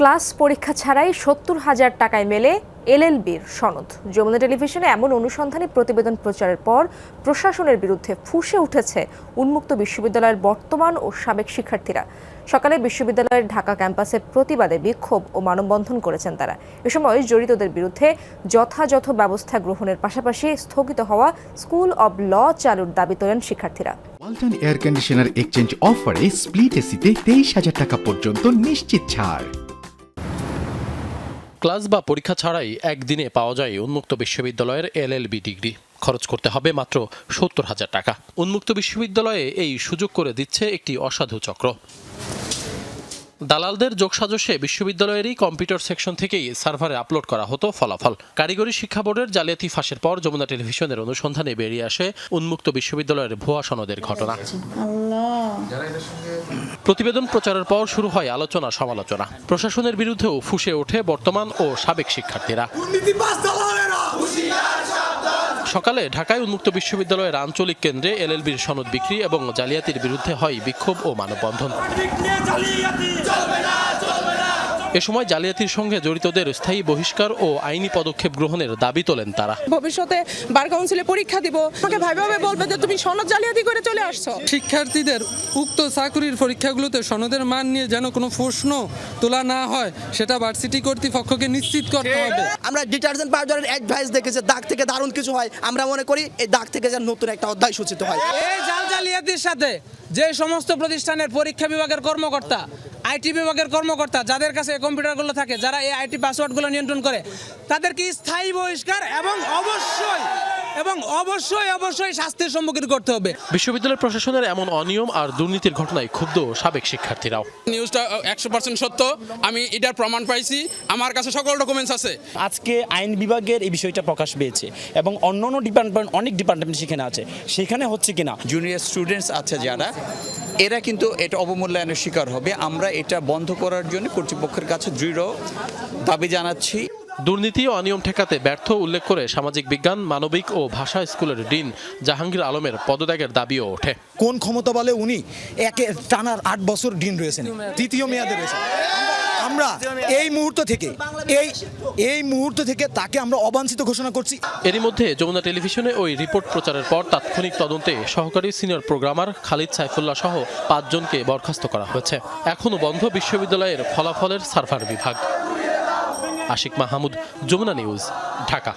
Class পরীক্ষা ছাড়াই সত্তর হাজার টাকায় মেলে এলএলবির সনদ। যমুনা টেলিভিশনে এমন অনুসন্ধানী প্রতিবেদন প্রচারের পর প্রশাসনের বিরুদ্ধে ফুঁসে উঠেছে উন্মুক্ত বিশ্ববিদ্যালয়ের বর্তমান ও সাবেক শিক্ষার্থীরা। সকালে বিশ্ববিদ্যালয়ের ঢাকা ক্যাম্পাসে প্রতিবাদে বিক্ষোভ ও মানববন্ধন করেছেন তারা। এ সময় জড়িতদের বিরুদ্ধে যথাযথ ব্যবস্থা গ্রহণের পাশাপাশি স্থগিত হওয়া স্কুল অব ল চালুর দাবি তোলেন শিক্ষার্থীরা। ওয়ালটন এয়ার কন্ডিশনার এক্সচেঞ্জ অফারে স্প্লিট এসিতে তেইশ হাজার টাকা পর্যন্ত নিশ্চিত ছাড়। ক্লাস বা পরীক্ষা ছাড়াই একদিনে পাওয়া যায় উন্মুক্ত বিশ্ববিদ্যালয়ের এলএলবি ডিগ্রি। খরচ করতে হবে মাত্র সত্তর হাজার টাকা। উন্মুক্ত বিশ্ববিদ্যালয়ে এই সুযোগ করে দিচ্ছে একটি অসাধু চক্র। দালালদের যোগসাজশে বিশ্ববিদ্যালয়েরই কম্পিউটার সেকশন থেকেই সার্ভারে আপলোড করা হতো ফলাফল। কারিগরি শিক্ষা বোর্ডের জালিয়াতি ফাঁসের পর যমুনা টেলিভিশনের অনুসন্ধানে বেরিয়ে আসে উন্মুক্ত বিশ্ববিদ্যালয়ের ভুয়া সনদের ঘটনা। প্রতিবেদন প্রচারের পর শুরু হয় আলোচনা, সমালোচনা। প্রশাসনের বিরুদ্ধেও ফুসে ওঠে বর্তমান ও সাবেক শিক্ষার্থীরা। সকালে ঢাকায় উন্মুক্ত বিশ্ববিদ্যালয়ের আঞ্চলিক কেন্দ্রে এলএলবির সনদ বিক্রি এবং জালিয়াতির বিরুদ্ধে হয় বিক্ষোভ ও মানববন্ধন। এ সময় জালিয়াতির সঙ্গে জড়িতদের স্থায়ী বহিষ্কার ও আইনি পদক্ষেপ গ্রহণের দাবি তোলেন তারা। ভবিষ্যতে বার কাউন্সিলে পরীক্ষা দিব। আমাকে ভাবে ভাবে বলবে যে তুমি সনদ জালিয়াতি করে চলে আসছো। শিক্ষার্থীদের উক্ত চাকুরির পরীক্ষাগুলোতে সনদের মান নিয়ে যেন কোনো প্রশ্ন তোলা না হয় সেটা ভার্সিটি কর্তৃপক্ষকে নিশ্চিত করতে হবে। আমরা ডিটারজেন্ট পাউডারের অ্যাডভাইস দেখেছি দাগ থেকে দারুণ কিছু হয়। আমরা মনে করি এই দাগ থেকে যেন নতুন একটা অধ্যায় সূচিত হয়। এই জাল জালিয়াতির সাথে যে সমস্ত প্রতিষ্ঠানের পরীক্ষা বিভাগের কর্মকর্তা আইটি বিভাগের কর্মকর্তা যাদের কাছে কম্পিউটারগুলো থাকে, যারা এই আইটি পাসওয়ার্ডগুলো নিয়ন্ত্রণ করে, তাদেরকে স্থায়ী বহিষ্কার এবং অবশ্যই এবং অবশ্যই অবশ্যই শাস্তির সম্মুখীন করতে হবে। বিশ্ববিদ্যালয় প্রশাসনের এমন অনিয়ম আর দুর্নীতির ঘটনায় ক্ষুব্ধ সাবেক শিক্ষার্থীরাও। নিউজটা একশো পার্সেন্ট সত্য। আমি এটার প্রমাণ পাইছি। আমার কাছে সকল ডকুমেন্টস আছে। আজকে আইন বিভাগের এই বিষয়টা প্রকাশ পেয়েছে এবং অন্য অন্য ডিপার্টমেন্ট অনেক ডিপার্টমেন্ট সেখানে আছে। সেখানে হচ্ছে কিনা? জুনিয়র স্টুডেন্টস আছে যারা এরা কিন্তু এটা অবমূল্যায়নের শিকার হবে। আমরা এটা বন্ধ করার জন্য কর্তৃপক্ষের কাছে দৃঢ় দাবি জানাচ্ছি। দুর্নীতি ও অনিয়ম ঠেকাতে ব্যর্থ উল্লেখ করে সামাজিক বিজ্ঞান মানবিক ও ভাষা স্কুলের ডিন জাহাঙ্গীর আলমের পদত্যাগের দাবিও ওঠে। কোন ক্ষমতা বলে উনি একে টানার আট বছর দিন রয়েছেন। তৃতীয় মেয়াদে রয়েছেন। আমরা এই মুহূর্ত থেকে এই এই মুহূর্ত থেকে তাকে আমরা অবাঞ্ছিত ঘোষণা করছি। এরই মধ্যে যমুনা টেলিভিশনে ওই রিপোর্ট প্রচারের পর তাৎক্ষণিক তদন্তে সহকারী সিনিয়র প্রোগ্রামার খালিদ সাইফুল্লাহ সহ পাঁচজনকে বরখাস্ত করা হয়েছে। এখনও বন্ধ বিশ্ববিদ্যালয়ের ফলাফলের সার্ভার বিভাগ। আশিক মাহমুদ যমুনা নিউজ ঢাকা।